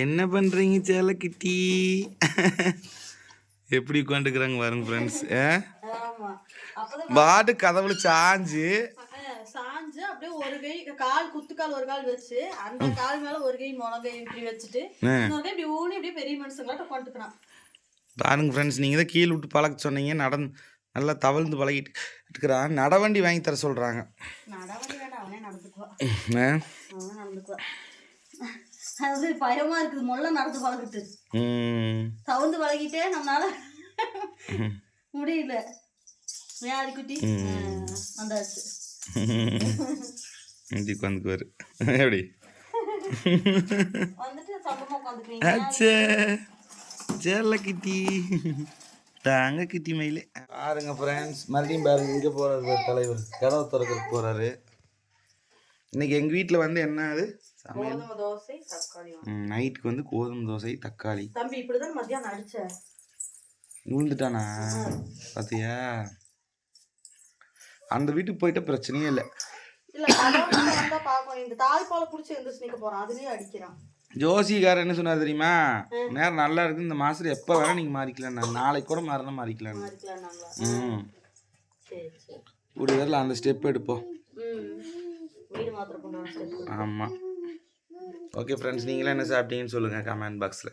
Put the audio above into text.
என்ன பண்ணுறீங்க சேலக்கிட்டி? எப்படி உட்காந்துக்கிறாங்க பாருங்க ஃப்ரெண்ட்ஸ் பாட்டு கதவுல சாஞ்சு. சாஞ்சு அப்படியே ஒரு கை கால் குத்துக்கால் ஒரு கால் வச்சு அந்த கால் மேல ஒரு கை முழங்கை இப்படி வச்சுட்டு ஆ. இன்னொரு கை இப்படி ஊனி அப்படியே பெரிய மனுஷங்களாட்ட உட்காந்துக்கிறான் பாருங்க ஃப்ரெண்ட்ஸ் நீங்கள் தான் கீழே விட்டு பழக்க சொன்னீங்க நடந்து நல்லா தவழ்ந்து பழகிட்டு இருக்கிறான் நடவண்டி வாங்கி தர சொல்கிறாங்க நடந்துக்குவான். ஆ அவனே நடந்துக்குவான். அது பயமா இருக்குது. முள்ள நடந்து பழகிட்டு. ம். தவுந்து பழகிட்டே நம்மளால முடியல. வியாதி குட்டி வந்தாச்சு. இஞ்சி உட்காந்துக்குவார். எப்படி? சேல கிட்டி. தாங்க கிட்டி மயிலே. பாருங்க ஃப்ரெண்ட்ஸ் மறுபடியும் பாருங்க இங்கே போகிறாரு தலைவர். கதவை திறக்கிறதுக்கு போகிறாரு இன்னைக்கு எங்கள் வீட்டில் வந்து என்ன அது? சமையல். கோதுமை தோசை தக்காளி நைட்டுக்கு வந்து கோதுமை தோசை தக்காளி. தம்பி இப்படிதான் மத்தியானம் அடிச்ச. விழுந்துட்டானா? பார்த்தியா அந்த வீட்டுக்கு போயிட்ட பிரச்சனையே இல்லை. ஜோசிகாரர் என்ன சொன்னார் தெரியுமா? நேரம் நல்லா இருக்கு. இந்த மாசத்துல எப்போ வேணா நீங்கள் மாறிக்கலாம். நாளைக்கு கூட மாறினா மாறிக்கலாம். ம். ஒரு வேரில் அந்த ஸ்டெப் எடுப்போம். ம். ஓகே ஃப்ரெண்ட்ஸ் நீங்களே என்ன சாப்பிட்டீங்கன்னு சொல்லுங்கள் கமெண்ட் பாக்ஸில்